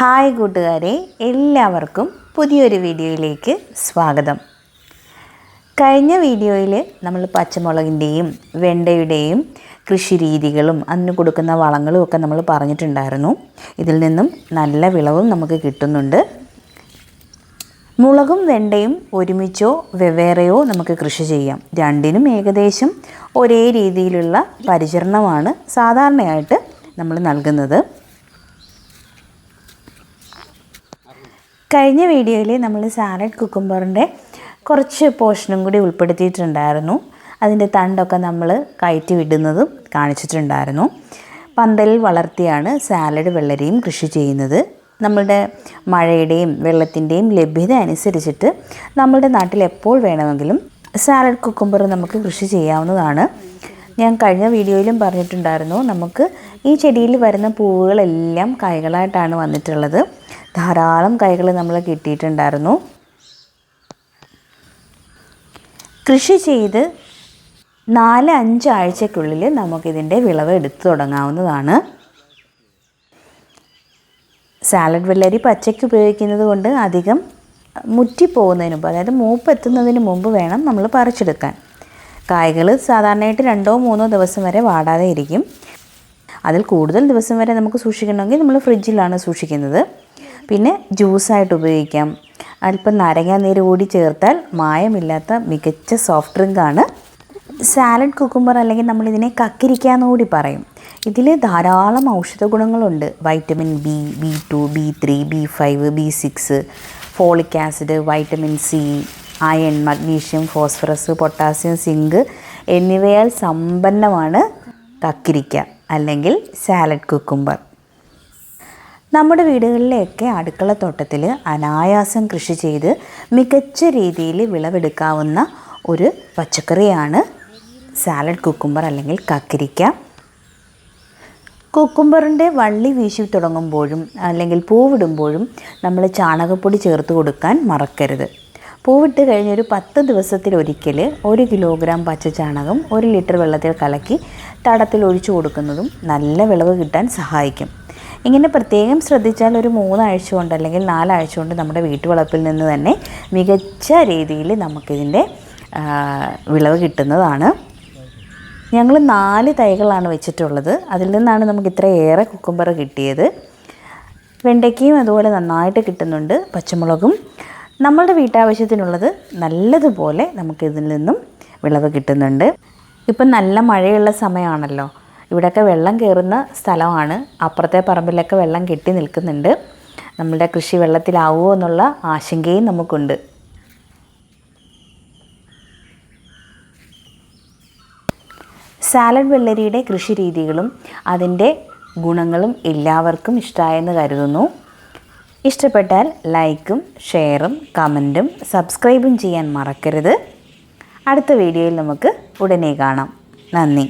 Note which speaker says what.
Speaker 1: Hi കൂട്ടുകാരെ എല്ലാവർക്കും പുതിയൊരു വീഡിയോയിലേക്ക് സ്വാഗതം. കഴിഞ്ഞ വീഡിയോയിൽ നമ്മൾ പച്ചമുളകിന്റെയും വെണ്ടയുടെയും കൃഷി രീതികളും അതിന് കൊടുക്കുന്ന വളങ്ങളും ഒക്കെ നമ്മൾ പറഞ്ഞിട്ടുണ്ടായിരുന്നു. ഇതിൽ നിന്നും നല്ല വിളവും നമുക്ക് കിട്ടുന്നുണ്ട്. മുളകും വെണ്ടയും ഒരുമിച്ചോ വെവ്വേറെയോ നമുക്ക് കൃഷി ചെയ്യാം. രണ്ടിനും ഏകദേശം ഒരേ രീതിയിലുള്ള പരിചരണമാണ് സാധാരണയായിട്ട് നമ്മൾ നൽകുന്നത്. കഴിഞ്ഞ വീഡിയോയിൽ നമ്മൾ സാലഡ് കുക്കുംബറിന്റെ കുറച്ച് പോർഷനും കൂടി ഉൾപ്പെടുത്തിയിട്ടുണ്ടായിരുന്നു. അതിന്റെ തണ്ടൊക്കെ നമ്മൾ കയറ്റി വിടുന്നതും കാണിച്ചിട്ടുണ്ടായിരുന്നു. പന്തലിൽ വളർത്തിയാണ് സാലഡ് വെള്ളരിയും കൃഷി ചെയ്യുന്നത്. നമ്മളുടെ മഴയുടെയും വെള്ളത്തിന്റെയും ലഭ്യത അനുസരിച്ചിട്ട് നമ്മളുടെ നാട്ടിൽ എപ്പോൾ വേണമെങ്കിലും സാലഡ് കുക്കുംബർ നമുക്ക് കൃഷി ചെയ്യാവുന്നതാണ്. ഞാൻ കഴിഞ്ഞ വീഡിയോയിലും പറഞ്ഞിട്ടുണ്ടായിരുന്നു നമുക്ക് ഈ ചെടിയിൽ വരുന്ന പൂവുകളെല്ലാം കായ്കളായിട്ടാണ് വന്നിട്ടുള്ളത്. ധാരാളം കൈകൾ നമ്മൾ കിട്ടിയിട്ടുണ്ടായിരുന്നു. കൃഷി ചെയ്ത് നാല് അഞ്ച് ആഴ്ചക്കുള്ളിൽ നമുക്കിതിന്റെ വിളവ് എടുത്തു തുടങ്ങാവുന്നതാണ്. സാലഡ് വെള്ളരി പച്ചയ്ക്ക് ഉപയോഗിക്കുന്നത് കൊണ്ട് അധികം മുറ്റിപ്പോകുന്നതിന് മുമ്പ് അതായത് മൂപ്പ് എത്തുന്നതിന് മുമ്പ് വേണം നമ്മൾ പറിച്ചെടുക്കാൻ. കായകൾ സാധാരണയായിട്ട് രണ്ടോ മൂന്നോ ദിവസം വരെ വാടാതെ ഇരിക്കും. അതിൽ കൂടുതൽ ദിവസം വരെ നമുക്ക് സൂക്ഷിക്കണമെങ്കിൽ നമ്മൾ ഫ്രിഡ്ജിലാണ് സൂക്ഷിക്കുന്നത്. പിന്നെ ജ്യൂസായിട്ട് ഉപയോഗിക്കാം. അല്പം നാരങ്ങാനീര് കൂടി ചേർത്താൽ മായമില്ലാത്ത മികച്ച സോഫ്റ്റ് ഡ്രിങ്കാണ് സാലഡ് കുക്കുമ്പർ അല്ലെങ്കിൽ നമ്മളിതിനെ കക്കിരിക്കാന്ന് കൂടി പറയും. ഇതിൽ ധാരാളം ഔഷധ ഗുണങ്ങളുണ്ട്. Vitamin B B two B three B five B six folic acid vitamin C iron magnesium phosphorus potassium zinc എന്നിവയാൽ സമ്പന്നമാണ് കക്കിരിക്ക അല്ലെങ്കിൽ സാലഡ് കുക്കുംബർ നമ്മുടെ വീടുകളിലെയൊക്കെ അടുക്കളത്തോട്ടത്തിൽ അനായാസം കൃഷി ചെയ്ത് മികച്ച രീതിയിൽ വിളവെടുക്കാവുന്ന ഒരു പച്ചക്കറിയാണ് സാലഡ് കുക്കുംബർ അല്ലെങ്കിൽ കക്കിരിക്ക. കുക്കുംബറിന്റെ വള്ളി വീശി തുടങ്ങുമ്പോഴും അല്ലെങ്കിൽ പൂവിടുമ്പോഴും നമ്മൾ ചാണകപ്പൊടി ചേർത്ത് കൊടുക്കാൻ മറക്കരുത്. പൂവിട്ട് കഴിഞ്ഞൊരു പത്ത് ദിവസത്തിലൊരിക്കൽ ഒരു കിലോഗ്രാം പച്ച ചാണകം ഒരു ലിറ്റർ വെള്ളത്തിൽ കലക്കി തടത്തിൽ ഒഴിച്ചു കൊടുക്കുന്നതും നല്ല വിളവ് കിട്ടാൻ സഹായിക്കും. ഇങ്ങനെ പ്രത്യേകം ശ്രദ്ധിച്ചാൽ ഒരു മൂന്നാഴ്ച കൊണ്ട് അല്ലെങ്കിൽ നാലാഴ്ച കൊണ്ട് നമ്മുടെ വീട്ടുവളപ്പിൽ നിന്ന് തന്നെ മികച്ച രീതിയിൽ നമുക്കിതിന്റെ വിളവ് കിട്ടുന്നതാണ്. ഞങ്ങൾ നാല് തൈകളാണ് വെച്ചിട്ടുള്ളത്. അതിൽ നിന്നാണ് നമുക്ക് ഇത്ര ഏറെ കുക്കുംബർ കിട്ടിയത്. വെണ്ടയ്ക്കയും അതുപോലെ നന്നായിട്ട് കിട്ടുന്നുണ്ട് പച്ചമുളകും. നമ്മളുടെ വീട്ടാവശ്യത്തിനുള്ളത് നല്ലതുപോലെ നമുക്കിതിൽ നിന്നും വിളവ് കിട്ടുന്നുണ്ട്. ഇപ്പം നല്ല മഴയുള്ള സമയമാണല്ലോ. ഇവിടെയൊക്കെ വെള്ളം കയറുന്ന സ്ഥലമാണ്. അപ്പുറത്തെ പറമ്പിലൊക്കെ വെള്ളം കെട്ടി നിൽക്കുന്നുണ്ട്. നമ്മുടെ കൃഷി വെള്ളത്തിലാവുമോ എന്നുള്ള ആശങ്കയും നമുക്കുണ്ട്. സാലഡ് വെള്ളരിയുടെ കൃഷി രീതികളും അതിന്റെ ഗുണങ്ങളും എല്ലാവർക്കും ഇഷ്ടമായെന്ന് കരുതുന്നു. ഇഷ്ടപ്പെട്ടാൽ ലൈക്കും ഷെയറും കമന്റും സബ്സ്ക്രൈബും ചെയ്യാൻ മറക്കരുത്. അടുത്ത വീഡിയോയിൽ നമുക്ക് ഉടനെ കാണാം. നന്ദി.